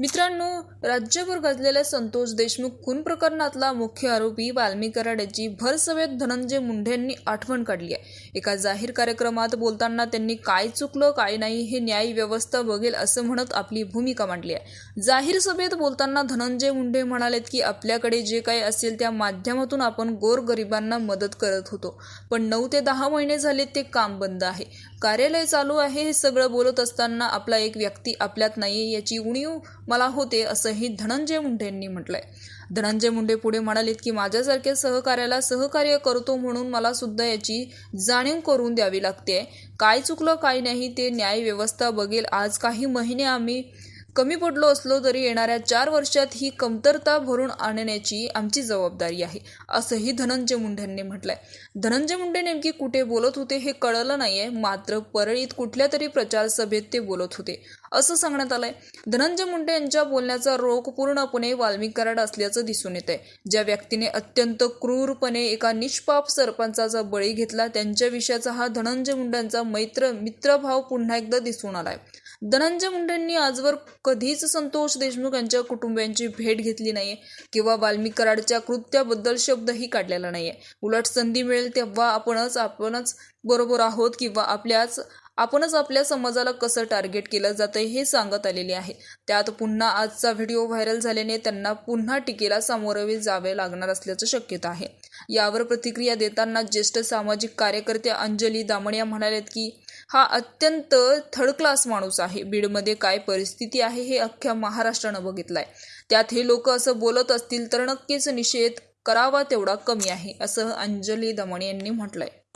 मित्रांनो राज्यभर गाजलेल्या संतोष देशमुख खून प्रकरणातला मुख्य आरोपी वाल्मी कराड भरसभेत धनंजय मुंडे यांनी आठवण काढली आहे. एका जाहीर कार्यक्रमात बोलताना त्यांनी काय चुकलं काय नाही हे न्याय व्यवस्था बघेल असं म्हणत आपली भूमिका मांडली आहे. जाहीर सभेत बोलताना धनंजय मुंडे म्हणालेत की आपल्याकडे जे काही असेल त्या माध्यमातून आपण गोरगरिबांना मदत करत होतो. पण नऊ ते दहा महिने झाले ते काम बंद आहे. कार्यालय चालू आहे हे सगळं बोलत असताना आपला एक व्यक्ती आपल्यात नाही याची उणीव मला होते असंही धनंजय मुंडेंनी म्हटलंय. धनंजय मुंडे पुढे म्हणालेत की माझ्यासारख्या सहकार्याला सहकार्य करतो म्हणून मला सुद्धा याची जाणीव करून द्यावी लागते काय चुकलं काय नाही ते न्याय व्यवस्था बघेल. आज काही महिने आम्ही कमी पडलो असलो तरी येणाऱ्या चार वर्षात ही कमतरता भरून आणण्याची आमची जबाबदारी आहे असंही धनंजय मुंडेंनी म्हटलंय. धनंजय मुंडे नेमकी कुठे बोलत होते हे कळलं नाहीये मात्र परळीत कुठल्या तरी प्रचार सभेत ते बोलत होते. असं सांगण्यात आलंय. धनंजय मुंडे यांच्या बोलण्याचा रोख पूर्णपणे वाल्मिक कराड असल्याचं दिसून येत आहे ज्या व्यक्तीने अत्यंत क्रूरपणे एका निष्पाप सरपंचाचा बळी घेतला त्यांच्या विषयाचा हा धनंजय मुंडेंचा मैत्र मित्रभाव पुन्हा एकदा दिसून आलाय. धनंजय मुंडेंनी आजवर कधीच संतोष देशमुख यांच्या कुटुंबियांची भेट घेतली नाहीये किंवा वाल्मिक कराडच्या कृत्याबद्दल शब्दही काढलेला नाहीये. उलट संधी मिळेल तेव्हा आपणच आपणच बरोबर आहोत किंवा आपल्याच आपणच आपल्या समाजाला कसं टार्गेट केलं जातं हे सांगत आलेले आहे. त्यात पुन्हा आजचा व्हिडिओ व्हायरल झाल्याने त्यांना पुन्हा टीकेला सामोरे जावे लागणार असल्याचं शक्यता आहे. यावर प्रतिक्रिया देताना ज्येष्ठ सामाजिक कार्यकर्ते अंजली दामणिया म्हणाल्यात की हा अत्यंत थर्ड क्लास माणूस आहे. बीडमध्ये काय परिस्थिती आहे हे अख्ख्या महाराष्ट्रानं बघितलंय. त्यात हे लोक असं बोलत असतील तर नक्कीच निषेध करावा तेवढा कमी आहे असं अंजली दमण यांनी म्हटलंय.